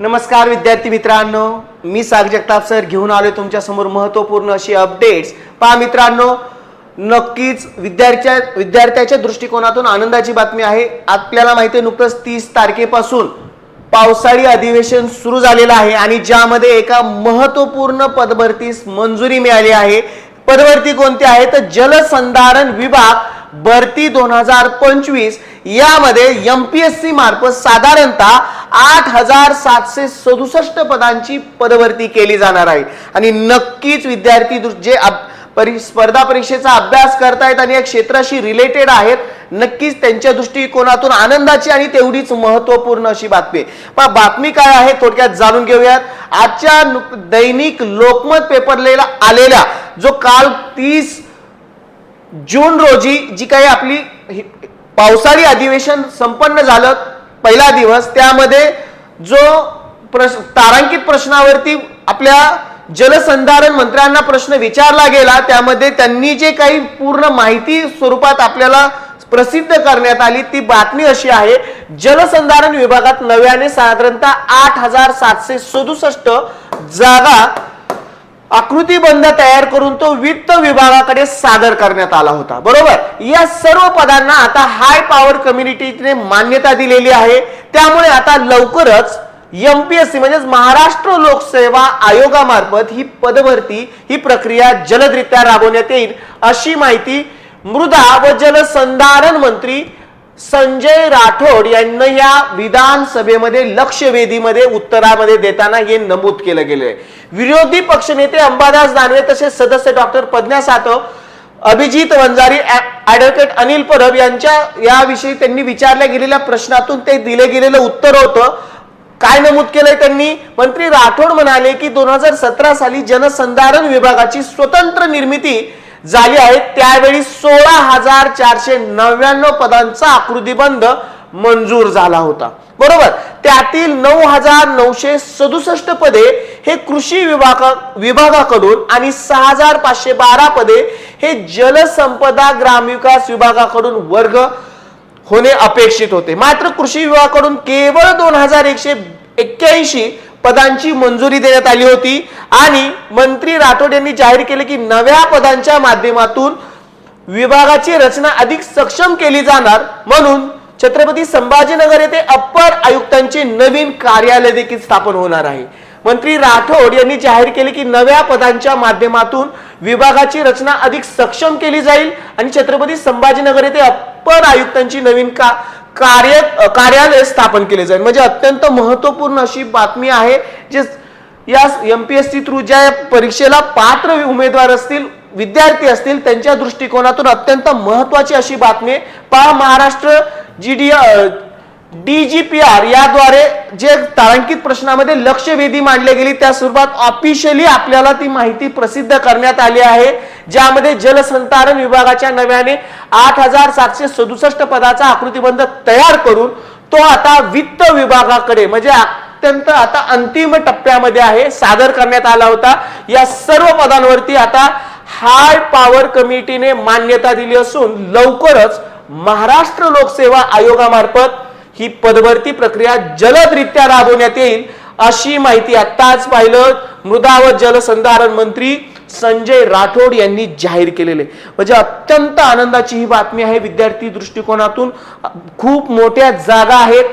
नमस्कार विद्यार्थी मित्रांनो. मी साग जगताप सर घेऊन आलोय तुमच्यासमोर महत्त्वपूर्ण महत्त्वपूर्ण अशी अपडेट्स पहा मित्रांनो नक्कीच विद्यार्थ्या विद्यार्थ्याच्या दृष्टिकोनातून आनंदाची बातमी आहे. आपल्याला माहिती आहे नुकतंच तीस तारखेपासून पावसाळी अधिवेशन सुरू झालेलं आहे आणि ज्यामध्ये एका महत्त्वपूर्ण पदभरतीस मंजुरी मिळाली आहे. पदभरती कोणती आहे? तर जलसंधारण विभाग भरती दोन हजार पंचवीस. यामध्ये एम पी एस सी मार्फत साधारणतः आठ हजार सातशे सदुसष्ट पदांची पदभरती केली जाणार आहे. आणि नक्कीच विद्यार्थी जे परी स्पर्धा परीक्षेचा अभ्यास करतायत आणि या क्षेत्राशी रिलेटेड आहेत नक्कीच त्यांच्या दृष्टिकोनातून आनंदाची आणि तेवढीच महत्त्वपूर्ण अशी बातमी पण पहा बातमी काय आहे थोडक्यात जाणून घेऊयात. आजच्या दैनिक लोकमत पेपरला आलेला जो काल तीस जून रोजी जी काही आपली पावसाळी अधिवेशन संपन्न झालं पहिला दिवस त्यामध्ये जो प्रश्न तारांकित प्रश्नावरती आपल्या जलसंधारण मंत्र्यांना प्रश्न विचारला गेला त्यामध्ये त्यांनी जे काही पूर्ण माहिती स्वरूपात आपल्याला प्रसिद्ध करण्यात आली ती बातमी अशी आहे जलसंधारण विभागात नव्याने साधारणतः आठ हजार सातशे सदुसष्ट जागा आकृतीबंध तयार करून तो वित्त विभागाकडे सादर करण्यात आला होता. बरोबर? या सर्व पदांना आता हाय पॉवर कम्युनिटीने मान्यता दिलेली आहे. त्यामुळे आता लवकरच एमपीएससी म्हणजेच महाराष्ट्र लोकसेवा आयोगामार्फत ही पदभरती ही प्रक्रिया जलदरित्या राबवण्यात येईल अशी माहिती मृदा व जलसंधारण मंत्री संजय राठोड यांना या विधानसभेमध्ये लक्षवेधीमध्ये उत्तरामध्ये देताना हे नमूद केलं गेले विरोधी पक्षनेते अंबादास दानवे तसेच सदस्य डॉक्टर प्रज्ञा सातव अभिजित वंजारी ऍडव्होकेट अनिल परब यांच्या याविषयी त्यांनी विचारल्या गेलेल्या प्रश्नातून ते दिले गेलेलं उत्तर होतं. काय नमूद केलंय त्यांनी? मंत्री राठोड म्हणाले की दोन हजार सतरा साली जनसंधारण विभागाची स्वतंत्र निर्मिती झाली आहे. त्यावेळी सोळा हजार चारशे नव्याण्णव पदांचा आकृतीबंध मंजूर झाला होता. बरोबर? त्यातील नऊ हजार नऊशे सदुसष्ट पदे हे कृषी विभागा विभागाकडून आणि सहा हजार पाचशे बारा पदे हे जलसंपदा ग्रामविकास विभागाकडून वर्ग होणे अपेक्षित होते. मात्र कृषी विभागाकडून केवळ दोन हजार एकशे एक्क्याऐंशी पदांची मंजुरी देण्यात आली होती. आणि मंत्री राठोड यांनी जाहीर केले की नव्या पदांच्या माध्यमातून विभागाची रचना अधिक सक्षम केली जाणार. म्हणून छत्रपती संभाजीनगर येथे अप्पर आयुक्तांचे नवीन कार्यालय देखील स्थापन होणार आहे. मंत्री राठोड यांनी जाहीर केले की नव्या पदांच्या माध्यमातून विभागाची रचना अधिक सक्षम केली जाईल. आणि छत्रपती संभाजीनगर येथे अप्पर आयुक्तांची नवीन का कार्य कार्यालय स्थापन केले जाईल म्हणजे अत्यंत महत्त्वपूर्ण अशी बातमी आहे जे या M P S C through ज्या परीक्षेला पात्र उमेदवार असतील विद्यार्थी असतील त्यांच्या दृष्टिकोनातून अत्यंत महत्वाची अशी बातमी आहे. पहा महाराष्ट्र जी डी डीजीपीआर याद्वारे जे तारांकित प्रश्नामध्ये लक्षवेधी मांडले गेली त्या स्वरूपात ऑफिशियली आपल्याला ती माहिती प्रसिद्ध करण्यात आली आहे ज्यामध्ये जलसंधारण विभागाच्या नव्याने आठ हजार सातशे सदुसष्ट पदाचा आकृतीबंध तयार करून तो आता वित्त विभागाकडे म्हणजे अत्यंत आता अंतिम टप्प्यामध्ये आहे सादर करण्यात आला होता. या सर्व पदांवरती आता हाय पॉवर कमिटीने मान्यता दिली असून लवकरच महाराष्ट्र लोकसेवा आयोगामार्फत ही पदभरती प्रक्रिया जलदरित्या राबवण्यात येईल अशी माहिती आत्ताच पाहिलं मृदा व जलसंधारण मंत्री संजय राठोड यांनी जाहीर केलेले. म्हणजे अत्यंत आनंदाची ही बातमी आहे विद्यार्थी दृष्टिकोनातून खूप मोठ्या जागा आहेत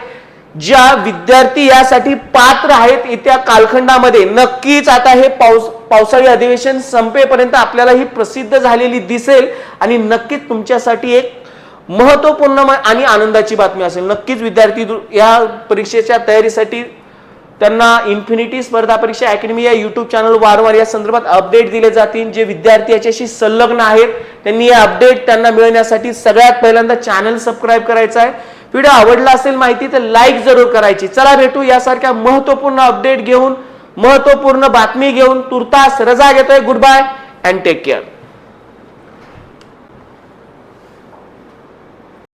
ज्या विद्यार्थी यासाठी पात्र आहेत येत्या कालखंडामध्ये. नक्कीच आता हे पाऊस पावसाळी अधिवेशन संपेपर्यंत आपल्याला ही प्रसिद्ध झालेली दिसेल आणि नक्कीच तुमच्यासाठी एक महत्त्वपूर्ण म- आणि आनंदाची बातमी असेल. नक्कीच विद्यार्थी दु- या परीक्षेच्या तयारीसाठी त्यांना इन्फिनिटी स्पर्धा परीक्षा अकॅडमी या युट्यूब चॅनल वारंवार या संदर्भात अपडेट दिले जातील. जे विद्यार्थी याच्याशी संलग्न आहेत त्यांनी हे अपडेट त्यांना मिळवण्यासाठी सगळ्यात पहिल्यांदा चॅनल सबस्क्राईब करायचं आहे. व्हिडिओ आवडला असेल माहिती तर लाईक जरूर करायची. चला भेटू यासारख्या महत्त्वपूर्ण अपडेट घेऊन महत्त्वपूर्ण बातमी घेऊन तुर्तास रजा घेतोय. Good bye and take care